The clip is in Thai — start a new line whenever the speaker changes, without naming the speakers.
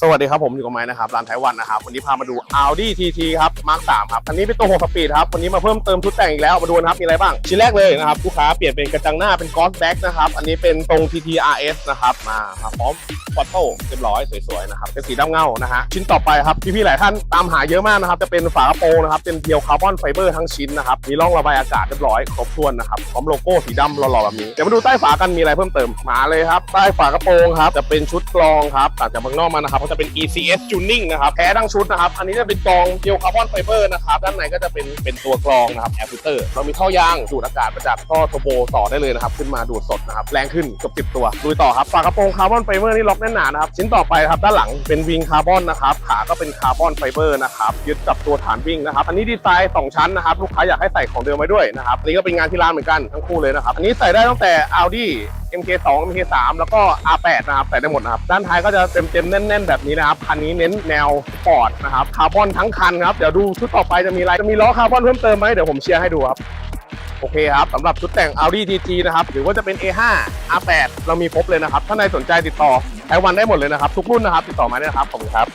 สวัสดีครับผมอยู่กับไม้นะครับร้านไทยวันนะครับวันนี้พามาดู Audi TT ครับ Mark 3ครับคันนี้เป็นตัว6สปีดครับวันนี้มาเพิ่มเติมชุดแต่งอีกแล้วมาดูนะครับมีอะไรบ้างชิ้นแรกเลยนะครับลูกค้าเปลี่ยนเป็นกระจังหน้าเป็น Ghost Back นะครับอันนี้เป็นตรง TT RS นะครับมาพร้อมฟอตโต้เรียบร้อยสวยๆนะครับเป็นสีดำเงานะฮะชิ้นต่อไปครับพี่ๆหลายท่านตามหาเยอะมากนะครับจะเป็นฝากระโปรงนะครับเป็นเพียวคาร์บอนไฟเบอร์ทั้งชิ้นนะครับมีร่องระบายอากาศเรียบร้อยครบถ้วนนะครับพร้อมโลโก้สีดำหล่อๆแบบนี้เดี๋ยวมาดูใต้ฝากันมีอะไรเพิ่มเติมมาเลยครับใต้ฝากระโปรงครับจะเป็นชุดกรองครับต่างจากเมืองนอกมานะครับก็จะเป็น ECS Tuning นะครับแท้ทั้งชุดนะครับ อันนี้จะเป็นกรองเพียวคาร์บอนไฟเบอร์นะครับ ด้านในก็จะเป็นเป็นตัวกรองนะครับแอร์ฟิลเตอร์เรามีท่อยางดูดอากาศมาจากท่อโทโบต่อได้เลยนะครับ ขึ้นมาดูดสดนะครับ แรงขึ้นเกือบ10ตัวดูต่อครับฝากระโปรงคาร์บอนไฟเบอร์นี่ล็อกแน่นหนานะครับ ชิ้นต่อไปครับด้านหลังเป็นวิงคาร์บอนนะครับขาก็เป็นคาร์บอนไฟเบอร์นะครับยึดกับตัวฐานวิ่งนะครับอันนี้ดีไซน์สองชั้นนะครับลูกค้าอยากให้ใส่ของเดิมไว้ด้วยนะครับอันนี้ก็เป็นงานที่ร้านเหมือนกันทั้งคู่เลยนะครับอันนี้ใส่ได้ตั้งแต่ Audi MK2 MK3 แล้วก็ R8 นะครับใส่ได้หมดนะครับ ด้านท้ายก็จะเต็มๆแน่น ๆ แบบนี้นะครับ คันนี้เน้นแนวสปอร์ตนะครับ คาร์บอนทั้งคันครับ เดี๋ยวดูชุดต่อไปจะมีอะไร จะมีล้อคาร์บอนเพิ่มเติมไหมเดี๋ยวผมเชียร์ให้ดูครับโอเคครับสำหรับชุดแต่ง Audi TT นะครับ หรือว่าจะเป็น A5 R8 เรามีครบเลยนะครับ ถ้าในสนใจติดต่อไอวันได้หมดเลยนะครับ ทุกรุ่นนะครับ ติดต่อมาได้นะครับ ขอบคุณครับ